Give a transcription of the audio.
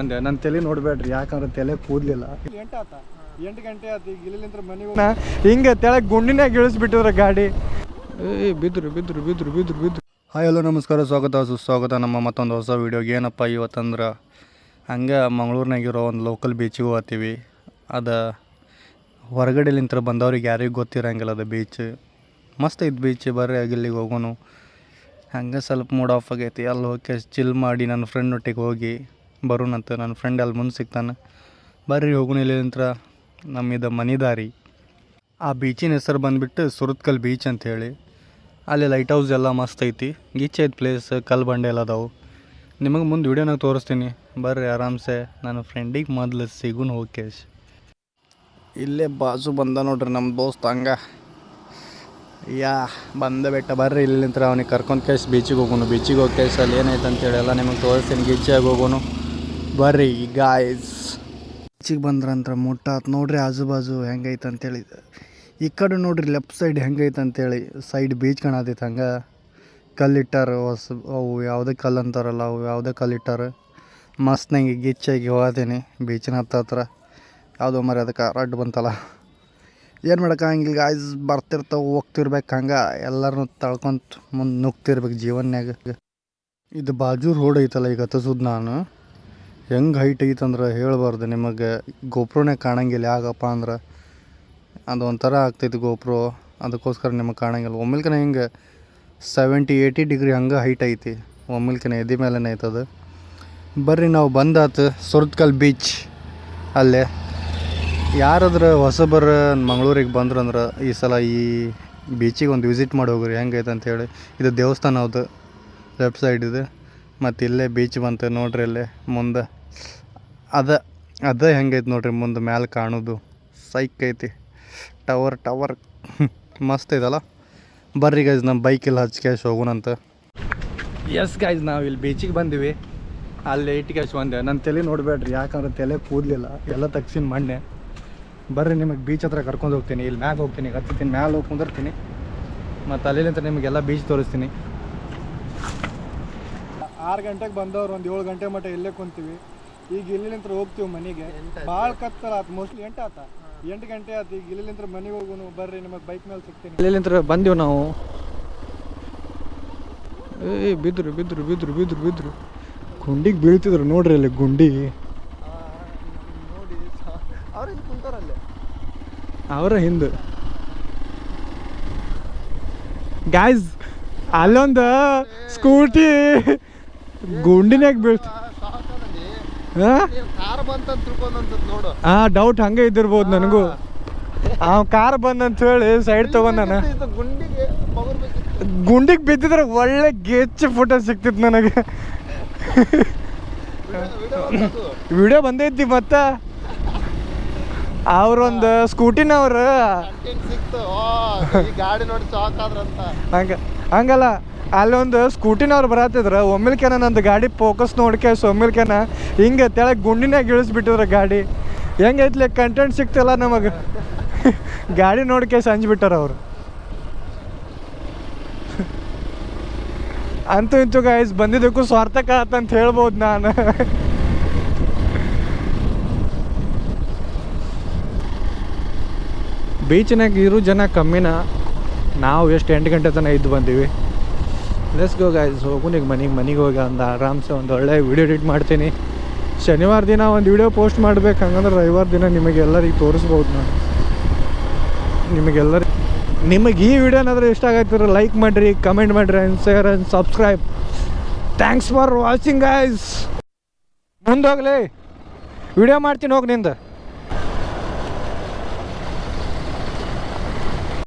ಒಂದೆ ನನ್ನ ತಲೆ ನೋಡ್ಬೇಡ್ರಿ ಯಾಕಂದ್ರೆ ತಲೆ ಕೂದಲಿಲ್ಲ. ಎಂಟು ಆತ ಎಂಟು ಗಂಟೆ ಆತು ಈಗ ತೆಳ ಮನೆಗೆ ನಾ ಹಿಂಗೆ ತೆಳಗೆ ಗುಂಡಿನಾಗ ಇಳಿಸ್ಬಿಟ್ಟಿದ್ರ ಗಾಡಿ. ಏ ಬಿದ್ರು ಬಿದ್ರು ಬಿದ್ರು ಬಿದ್ರು ಬಿದ್ರು. ಹಾಯ್ ಹಲೋ ನಮಸ್ಕಾರ ಸ್ವಾಗತ ಸುಸ್ವಾಗತ. ನಮ್ಮ ಮತ್ತೊಂದು ಹೊಸ ವೀಡಿಯೋಗೆ ಏನಪ್ಪ ಇವತ್ತಂದ್ರೆ ಹಂಗೆ ಮಂಗಳೂರಿನಾಗಿರೋ ಒಂದು ಲೋಕಲ್ ಬೀಚಿಗೆ ಹೋಗ್ತೀವಿ. ಅದು ಹೊರಗಡೆಲಿಂತ್ರ ಬಂದವ್ರಿಗೆ ಯಾರಿಗೂ ಗೊತ್ತಿರಂಗಿಲ್ಲ ಅದು ಬೀಚ್ ಮಸ್ತ್ ಐತೆ ಬೀಚ್ ಬರ್ರಿ ಅಲ್ಲಿಗೆ ಹೋಗೋನು. ಹಂಗೆ ಸ್ವಲ್ಪ ಮೂಡ್ ಆಫ್ ಆಗೈತಿ. ಅಲ್ಲಿ ಹೋಗಿ ಚಿಲ್ ಮಾಡಿ ನನ್ನ ಫ್ರೆಂಡ್ ಒಟ್ಟಿಗೆ ಹೋಗಿ. ಬರೋಣಂತ ನನ್ನ ಫ್ರೆಂಡ್ ಅಲ್ಲಿ ಮುಂದೆ ಸಿಗ್ತಾನೆ. ಬರ್ರಿ ಹೋಗೋಣ ಇಲ್ಲಿಂತ್ರ ನಮ್ಮಿದ ಮನಿದಾರಿ. ಆ ಬೀಚಿನ ಹೆಸರು ಬಂದುಬಿಟ್ಟು ಸುರತ್ಕಲ್ ಬೀಚ್ ಅಂತ ಹೇಳಿ. ಅಲ್ಲಿ ಲೈಟ್ ಹೌಸ್ ಎಲ್ಲ ಮಸ್ತ್ ಐತಿ. ಗೀಚ್ ಐತೆ ಪ್ಲೇಸ್ ಕಲ್ಲು ಬಂಡೆ ಎಲ್ಲ ಅದಾವು. ನಿಮಗೆ ಮುಂದೆ ವೀಡಿಯೋನಾಗ ತೋರಿಸ್ತೀನಿ. ಬರ್ರಿ ಆರಾಮ್ಸೆ. ನನ್ನ ಫ್ರೆಂಡಿಗೆ ಮೊದಲು ಸಿಗುನ್ ಹೋಗಿ ಇಲ್ಲೇ ಬಾಜು ಬಂದ ನೋಡ್ರಿ ನಮ್ಮ ದೋಸ್ತ ಹಂಗ. ಯಾ, ಬಂದ ಬೆಟ್ಟ. ಬರ್ರಿ ಇಲ್ಲಿಂತ್ರ ಅವ್ನಿಗೆ ಕರ್ಕೊಂಡು ಕೇಸ್ ಬೀಚಿಗೆ ಹೋಗೋನು. ಬೀಚಿಗೆ ಹೋಗಿ ಅಲ್ಲಿ ಏನೈತೆ ಅಂತೇಳಿ ಎಲ್ಲ ನಿಮಗೆ ತೋರಿಸ್ತೀನಿ. ಗೀಚಾಗಿ ಹೋಗೋನು. ಬರ್ರಿ ಗಾಯ್ಸ್ ಬೀಚಿಗೆ ಬಂದ್ರಂತ್ರ ಮುಟ್ಟಾತ್ ನೋಡ್ರಿ ಆಜು ಬಾಜು ಹೆಂಗೈತೆ ಅಂತೇಳಿ ಈ ಕಡೆ ನೋಡ್ರಿ ಲೆಫ್ಟ್ ಸೈಡ್ ಹೆಂಗೈತೆ ಅಂತೇಳಿ ಸೈಡ್ ಬೀಚ್ ಕಾಣತೈತೆ ಹಂಗೆ. ಕಲ್ಲಿಟ್ಟಾರ ಹೊಸ ಅವು ಯಾವುದೇ ಕಲ್ಲು ಅಂತಾರಲ್ಲ, ಅವು ಯಾವುದೇ ಕಲ್ಲಿಟ್ಟಾರ ಮಸ್ತ್ ನಂಗೆ ಗಿಚ್ಚಾಗಿ ಹೋಗತೀನಿ ಬೀಚಿನ ಹತ್ತ ಹತ್ರ. ಯಾವುದೋ ಮರಿ ಅದಕ್ಕೆ ರಡ್ ಬಂತಲ್ಲ. ಏನು ಮಾಡೋಕ್ಕಾಗಿಲ್ಲ ಗಾಯ್ಸ್ ಬರ್ತಿರ್ತಾವೆ, ಹೋಗ್ತಿರ್ಬೇಕು ಹಂಗೆ. ಎಲ್ಲರನ್ನೂ ತಳ್ಕೊಂತ ಮುಂದೆ ನುಗ್ತಿರ್ಬೇಕು ಜೀವನ್ಯಾಗ. ಇದು ಬಾಜು ರೋಡ್ ಐತಲ್ಲ ಈಗ ಹತ್ತಿಸೋದು ನಾನು. ಹೆಂಗೆ ಹೈಟ್ ಐತಂದ್ರೆ ಹೇಳಬಾರ್ದು ನಿಮಗೆ. ಗೋಪ್ರೋನೇ ಕಾಣಂಗಿಲ್ಲ ಯಾಕಪ್ಪ ಅಂದ್ರೆ ಅದು ಒಂಥರ ಆಗ್ತೈತಿ ಗೋಪ್ರೋ. ಅದಕ್ಕೋಸ್ಕರ ನಿಮಗೆ ಕಾಣಂಗಿಲ್ಲ. ಒಮ್ಮಿಲ್ಕನ ಹಿಂಗೆ ಸೆವೆಂಟಿ ಏಯ್ಟಿ ಡಿಗ್ರಿ ಹಂಗೆ ಹೈಟ್ ಐತಿ. ಒಮ್ಮಿಲ್ಕನ ಎದೆ ಮೇಲೇ ಐತದು ಬರ್ರಿ ನಾವು ಬಂದಾತು ಸುರತ್ಕಲ್ ಬೀಚ್ ಅಲ್ಲೇ. ಯಾರಾದ್ರೆ ಹೊಸಬರ ಮಂಗಳೂರಿಗೆ ಬಂದ್ರಂದ್ರೆ ಈ ಸಲ ಈ ಬೀಚಿಗೆ ಒಂದು ವಿಸಿಟ್ ಮಾಡಿ ಹೋಗ್ರಿ. ಹೆಂಗೈತೆ ಅಂತೇಳಿ ಇದು ದೇವಸ್ಥಾನ ಅದು ಲೆಫ್ಟ್ ಸೈಡ್ ಇದೆ. ಮತ್ತು ಇಲ್ಲೇ ಬೀಚ್ ಬಂತು ನೋಡ್ರಿ ಇಲ್ಲೇ ಮುಂದೆ. ಅದ ಅದ ಹೆಂಗೈತೆ ನೋಡ್ರಿ ಮುಂದೆ ಮ್ಯಾಲೆ ಕಾಣೋದು. ಸೈಕ್ ಐತಿ. Tower tower. ಮಸ್ತ್ ಐತಲ್ಲ ಬರ್ರಿ ಗೈಸ್ ನಮ್ಮ ಬೈಕೆಲ್ಲ ಹಚ್ಚಿ ಕ್ಯಾಶ್ ಹೋಗೋಣಂತ ಎಸ್ ಗೈಸ್ ನಾವು ಇಲ್ಲಿ ಬೀಚಿಗೆ ಬಂದಿವಿ. ಅಲ್ಲಿ ಏಟ್ ಕ್ಯಾಶ್ ಬಂದೆ ನನ್ನ ತಲೆ ನೋಡಬೇಡ್ರಿ, ಯಾಕಂದ್ರೆ ತಲೆ ಕೂದಲಿಲ್ಲ. ಎಲ್ಲ ತಗ್ಸಿನ ಮಣ್ಣೆ. ಬರ್ರಿ ನಿಮಗೆ ಬೀಚ್ ಹತ್ರ ಕರ್ಕೊಂಡು ಹೋಗ್ತೀನಿ. ಇಲ್ಲಿ ಮ್ಯಾಗ ಹೋಗ್ತೀನಿ ಹತ್ತೀನಿ ಮ್ಯಾಲೆ ಹೋಗಿ ಕುಂದಿರ್ತೀನಿ. ಮತ್ತು ಅಲ್ಲಿಂದ ನಿಮಗೆಲ್ಲ ಬೀಚ್ ತೋರಿಸ್ತೀನಿ. ಆರು ಗಂಟೆಗೆ ಬಂದವ್ರು ಒಂದು ಏಳು ಗಂಟೆ ಮಟ್ಟ ಇಲ್ಲೇ ಕುಂತೀವಿ. ಈಗ ಇಲ್ಲಿಂತ್ರ ಹೋಗ್ತೀವಿ ಮನೆಗೆ? ಭಾಳ ಕತ್ತಲ ಆತು ಮೋಸ್ಟ್ಲಿ ಎಂಟು ಆತ? ಎಂಟು ಗಂಟೆ ಆತು ಈಗ ಇಲ್ಲಿಂತ್ರ ಮನೆಗೆ ಹೋಗೋನು ಬರ್ರಿ ನಿಮಗೆ ಬೈಕ್ ಮೇಲೆ ಸಿಗ್ತೀನಿ. ಅಲ್ಲಿಂದ ಬಂದೀವಿ ನಾವು? ಏ ಬಿದ್ರು ಬಿದ್ರು ಬಿದ್ರು ಬಿದ್ರು ಬಿದ್ರು. ಗುಂಡಿಗೆ ಬೀಳ್ತಿದ್ರು ನೋಡ್ರಿ ಅಲ್ಲಿ ಗುಂಡಿ. ನೋಡಿ ಅವ್ರಿಗೆ ಕುಂತಾರಲ್ಲೇ ಅವರ ಹಿಂದೆ. ಗಾಯ್ಸ್ ಅಲ್ಲೊಂದು ಸ್ಕೂಟಿ ಗುಂಡಿನಾಗ ಬೀಳ್ತ ಹಾಂ? ಡೌಟ್ ಹಂಗೆ ಇದ್ದಿರ್ಬೋದು ನನಗೂ. ಆ ಕಾರ್ ಬಂದಂತ ಹೇಳಿ ಸೈಡ್ ತಗೊಂಡಾನ ನಾನು. ಗುಂಡಿಗೆ ಬಿದ್ದಿದ್ರೆ ಒಳ್ಳೆ ಗೆಚ್ಚ ಫೋಟೋ ಸಿಕ್ತಿತ್ತು ನನಗೆ. ವಿಡಿಯೋ ಬಂದೈತಿ ಮತ್ತ? ಅವ್ರೊಂದು ಸ್ಕೂಟಿನವ್ರು ಹಂಗಲ್ಲ. ಅಲ್ಲೊಂದು ಸ್ಕೂಟಿನವ್ರು ಬರತ್ತಿದ್ರ, ಒಮ್ಮಿಲ್ಕೆನ ನಂದು ಗಾಡಿ ಫೋಕಸ್ ನೋಡ್ಕೆ ಒಮ್ಮಿಲ್ಕೆನ ಹಿಂಗೆ ತೆಳಗೆ ಗುಂಡಿನಾಗ ಇಳಿಸ್ಬಿಟ್ಟಿದ್ರು ಗಾಡಿ. ಹೆಂಗೈತ್ಲೆ ಕಂಟೆಂಟ್ ಸಿಕ್ತಿಲ್ಲ ನಮಗೆ. ಗಾಡಿ ನೋಡ್ಕೆ ಸಂಜೆ ಬಿಟ್ಟಾರ ಅವರು. ಅಂತೂ ಇಂತೂ ಗಾಯ್ಸ್ ಬಂದಿದ್ದಕ್ಕೂ ಸ್ವಾರ್ಥಕ ಅಂತ ಹೇಳ್ಬೋದು ನಾನು. ಬೀಚ್ನಾಗ ಇರೋ ಜನ ಕಮ್ಮಿನ. ನಾವು ಎಷ್ಟು ಎಂಟು ಗಂಟೆ ತನಕ ಇದ್ದು ಬಂದೀವಿ. ಲೆಸ್ ಗೋ ಗಾಯ್ಸ್ ಹೋಗು ಈಗ ಮನೆಗೆ ಮನೆಗೆ ಹೋಗಿ ಒಂದು ಆರಾಮ್ಸೆ ಒಂದು ಒಳ್ಳೆ ವಿಡಿಯೋ ಎಡಿಟ್ ಮಾಡ್ತೀನಿ. ಶನಿವಾರ ದಿನ ಒಂದು ವಿಡಿಯೋ ಪೋಸ್ಟ್ ಮಾಡ್ಬೇಕು. ಹಂಗಂದ್ರೆ ರವಿವಾರ ದಿನ ನಿಮಗೆಲ್ಲರಿಗೆ ತೋರಿಸ್ಬೋದು ನಾನು. ನಿಮಗೆಲ್ಲರಿಗೆ ನಿಮಗೆ ಈ ವಿಡಿಯೋ ಏನಾದರೂ ಇಷ್ಟ ಆಗತ್ತಿರ ಲೈಕ್ ಮಾಡಿರಿ ಕಮೆಂಟ್ ಮಾಡಿರಿ share and subscribe thanks for watching guys ಮುಂದೋಗ್ಲಿ video ಮಾಡ್ತೀನಿ, ಹೋಗಿ ನಿಂದ.